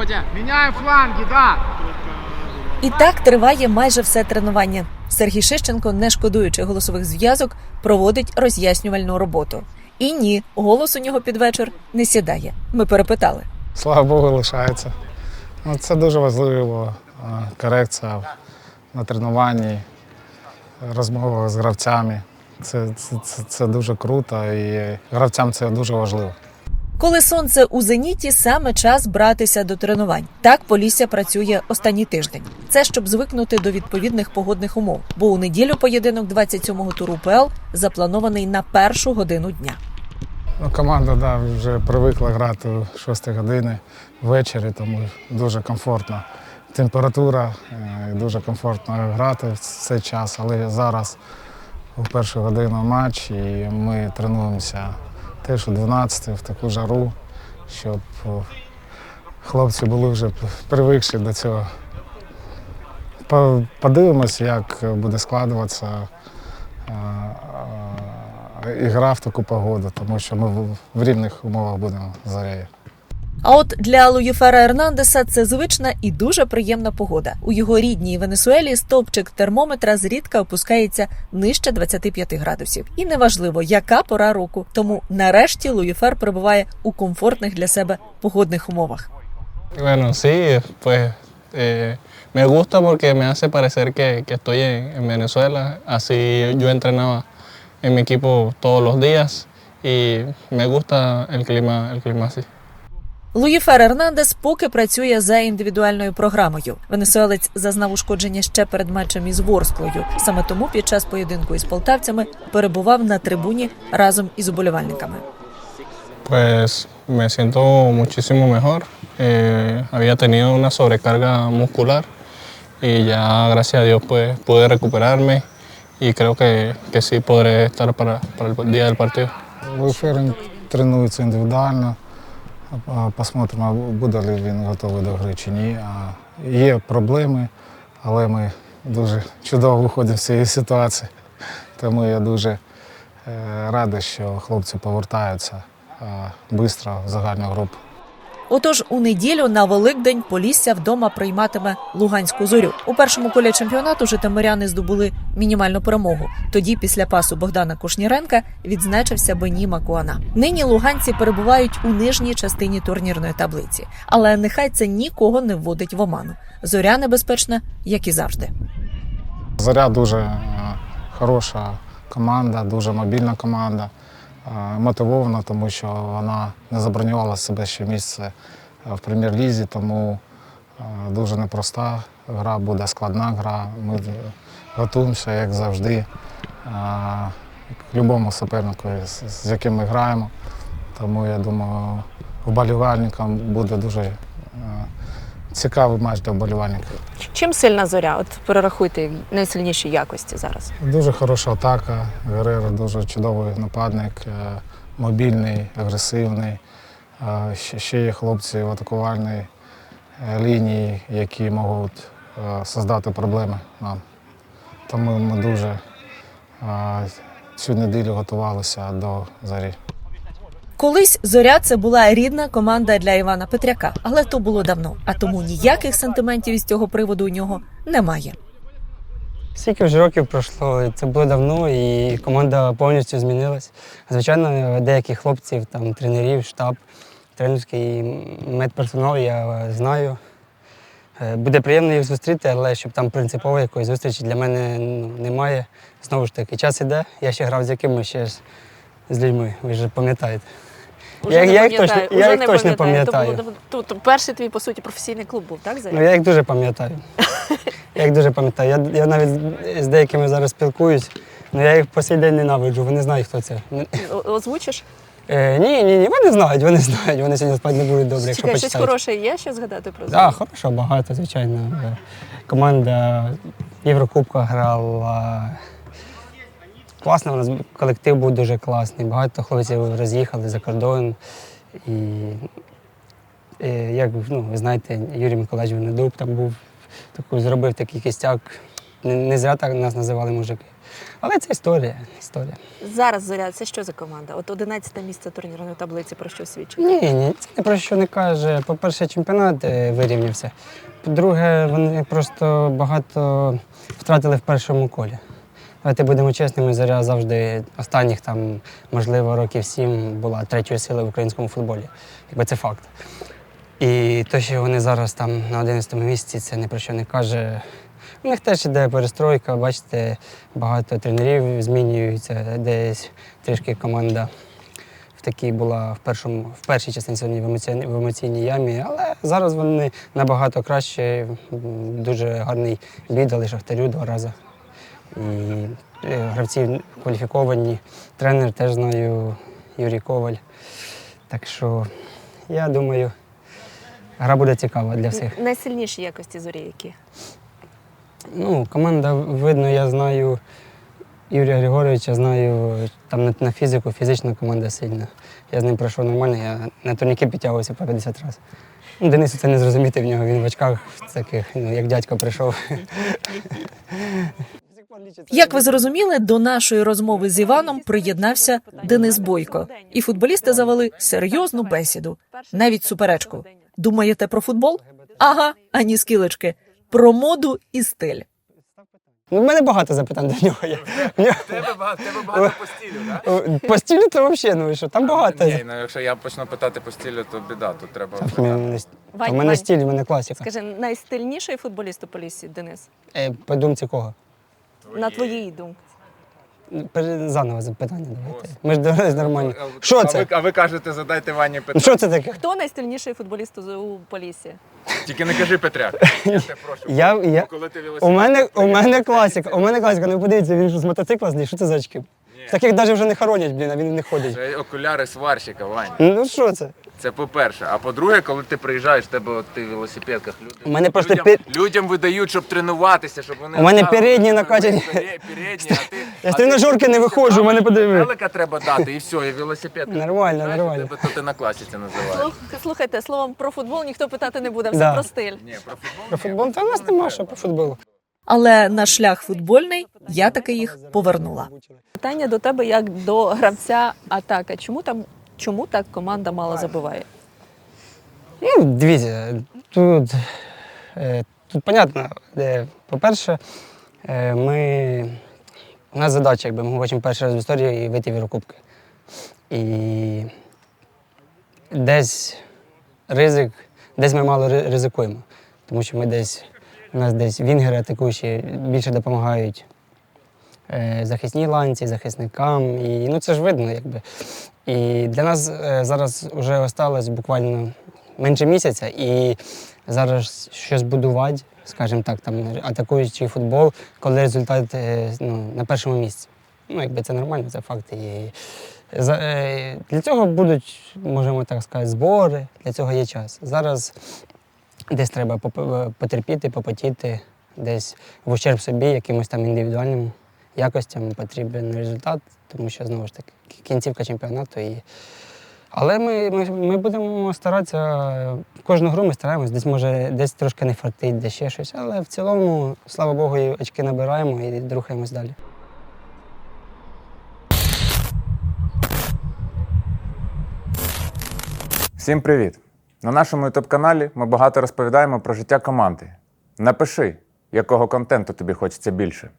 Бодя. Меняем фланги, да. І так триває майже все тренування. Сергій Шищенко, не шкодуючи голосових зв'язок, проводить роз'яснювальну роботу. І ні, голос у нього під вечір не сідає. Ми перепитали. Слава Богу, лишається. Ну, це дуже важливо. е, Корекція на тренуванні, розмова з гравцями. Це, це, це, це дуже круто і гравцям це дуже важливо. Коли сонце у зеніті, саме час братися до тренувань. Так Полісся працює останній тиждень. Це щоб звикнути до відповідних погодних умов. Бо у неділю поєдинок 27-го туру УПЛ запланований на першу годину дня. Ну, команда да, вже привикла грати о 6 години ввечері, тому дуже комфортно. Температура, е, дуже комфортно грати в цей час, але зараз у першу годину матч і ми тренуємося о 12 в таку жару, щоб хлопці були вже привикші до цього. По- Подивимось, як буде складуватися е, е, ігра в таку погоду, тому що ми в- рівних умовах будемо Зарею. А от для Луїфера Ернандеса це звична і дуже приємна погода. У його рідній Венесуелі стовпчик термометра зрідка опускається нижче 25 градусів. І неважливо, яка пора року. Тому нарешті Луїфер перебуває у комфортних для себе погодних умовах. Bueno, sí, pues eh, me gusta porque me hace parecer que, que estoy en, en Venezuela. Así yo entrenaba en mi equipo todos los días y me gusta el clima, el clima así. Луїфер Ернандес поки працює за індивідуальною програмою. Венесуелець зазнав ушкодження ще перед матчем із Ворсклою. Саме тому під час поєдинку із полтавцями перебував на трибуні разом із уболівальниками. Pues me siento muchísimo mejor. Eh, había tenido una sobrecarga muscular y ya gracias a Dios pues pude recuperarme y creo que, que sí podré estar para, para el día del partido. Луферин тренується індивідуально. Посмотримо, буде ли він готовий до гри чи ні. Є проблеми, але ми дуже чудово виходимо з цієї ситуації. Тому я дуже е, радий, що хлопці повертаються швидко в загальну групу. Отож, у неділю на Великдень Полісся вдома прийматиме Луганську зорю. У першому колі чемпіонату житомиряни здобули мінімальну перемогу. Тоді, після пасу Богдана Кушніренка, відзначився Бені Макуана. Нині луганці перебувають у нижній частині турнірної таблиці, але нехай це нікого не вводить в оману. Зоря небезпечна, як і завжди. Заря дуже е, хороша команда, дуже мобільна команда, е, мотивована, тому що вона не забронювала себе ще місце е, в прем'єр-лізі, тому дуже непроста гра, буде складна гра. Ми готуємося, як завжди, е, к будь-якому супернику, з- яким ми граємо. Тому я думаю, вболівальникам буде дуже е, цікавий матч для вболівальників. Чим сильна зоря? От перерахуйте найсильніші якості зараз. Дуже хороша атака. Гереро дуже чудовий нападник, е, мобільний, агресивний. Ще- є хлопці в атакувальній лінії, які можуть создати проблеми нам. Тому ми дуже е, цю неділю готувалися до зарі. Колись зоря це була рідна команда для Івана Петряка, але то було давно. А тому ніяких сантиментів із цього приводу у нього немає. Скільки вже років пройшло, це було давно, і команда повністю змінилась. Звичайно, деяких хлопців, там, тренерів, штаб, тренерський медперсонал я знаю. Е, Буде приємно їх зустріти, але щоб там принципової якоїсь зустрічі для мене ну, немає. Знову ж таки, час іде, я ще грав з якимось ще з, з людьми, ви ж пам'ятаєте. Я- я їх точно- я їх не точно То пам'ятаю. було давно. Тут перший твій, по суті, професійний клуб був, так, Заря? Ну, я їх дуже пам'ятаю. Я їх дуже пам'ятаю. Я, я навіть з- деякими зараз спілкуюсь, але я їх по сей день ненавиджу. Вони знають, хто це. Озвучиш? Е, ні, ні, ні, вони знають, вони знають. Вони сьогодні спати не будуть добре, якщо Чекай, щось почитають. хороше є, що згадати про? Так, хорошо, багато, звичайно. Е, Команда в Єврокубках грала. Класно, у нас колектив був дуже класний. Багато хлопців роз'їхали за кордон. І е, як ну, ви знаєте, Юрій Миколаївич Венедуб там був, таку, зробив такий кістяк. Не, не зря так нас називали мужики. Але це історія. історія. Зараз зоря це що за команда? От 11 місце турнірної таблиці про що свідчить? Ні, ні, це не про що не каже. По-перше, чемпіонат е, вирівнявся. По-друге, вони просто багато втратили в першому колі. Давайте будемо чесними, зоря завжди останніх там, можливо, років сім була третьою силою в українському футболі. Якби це факт. І те, що вони зараз там на 11-му місці, це не про що не каже. У них теж іде перестройка, бачите, багато тренерів змінюються, десь трішки команда в такій була в першому, в першій частині сьогодні в емоційній, в емоційній ямі, але зараз вони набагато краще. Дуже гарний бій дали Шахтарю два рази. І е, гравці кваліфіковані. Тренер теж знаю Юрій Коваль. Так що я думаю, гра буде цікава для всіх. Найсильніші якості зорі які? Ну, команда видно, я знаю Юрія Григоровича, знаю там на, на фізику, фізична команда сильна. Я з ним пройшов нормально, я на турніки підтягувався по 50 разів. Ну, Денису це не зрозуміти в нього, він в очках таких, ну, як дядько прийшов. Як ви зрозуміли, до нашої розмови з Іваном приєднався Денис Бойко, і футболісти завели серйозну бесіду, навіть суперечку. Думаєте про футбол? Ага, ані скілечки. Про моду і стиль. Ну, в мене багато запитань до нього є. В Тебе багато, тебе багато по стилю, так? По стилю то взагалі, ну і що, там багато. Ні, ну якщо я почну питати по стилю, то біда, тут треба. Та, в мене, Вань, у мене Вань, стиль, у мене класика. Скажи, найстильніший футболіст у Поліссі, Денис? Е, по думці кого? На твоїй думці. Пере- Заново запитання давайте. Ми ж дивились нормально. Що А ви, а ви кажете, задайте Вані Ну питання. що це таке? Хто найстильніший футболіст у- у Поліссі? Тільки не кажи Петряк. Я тебе прошу. Я, я, Коли ти велосипед. у, мене, у мене класика, у мене класика. Ну подивіться, він ж з мотоцикла зліз, що це за очки? Таких навіть вже не хоронять, блін, а він не ходить. Це окуляри сварщика, Вань. Ну що це? Це по-перше. А по-друге, коли ти приїжджаєш, в тебе от ти в велосипедках люди. У мене просто людям, пер- людям видають, щоб тренуватися, щоб вони. У мене передні щоб накачані. пере- Передні, а ти. Я з тренажерки не виходжу, у мене подиви. Велика треба дати, і все, і велосипед. Нормально, Знаєш, нормально. Тебе то ти на класі це називаєш. Слухайте, словом про футбол ніхто питати не буде, все Да. про стиль. Ні, про футбол. Про футбол? Та у нас нема що по футболу. Але на шлях футбольний я таки їх повернула. Питання до тебе як до гравця атака. Чому там чому так команда мало забиває? Ну, дивіться, тут, е, тут понятно, по-перше, е, ми, у нас задача, якби ми хочемо перший раз в історії вийти в Єврокубки. І десь ризик, десь ми мало ризикуємо, тому що ми десь, у нас десь вінгери атакуючі більше допомагають е, захисній ланці, захисникам. І ну, це ж видно, якби. І для нас е, зараз вже осталось буквально менше місяця, і зараз щось будувати, скажімо так, там атакуючий футбол, коли результат е, ну, на першому місці. Ну, якби це нормально, це факт. І е, для цього будуть, можемо так сказати, збори, для цього є час. Зараз десь треба потерпіти, попотіти, десь в ущерб собі, якимось там індивідуальним якостям потрібен результат, тому що знову ж таки кінцівка чемпіонату. І... Але ми, ми, ми будемо старатися, кожну гру ми стараємось, десь може десь трошки не фартить, десь ще щось. Але в цілому, слава Богу, і очки набираємо і рухаємось далі. Всім привіт! На нашому youtube каналі ми багато розповідаємо про життя команди. Напиши, якого контенту тобі хочеться більше.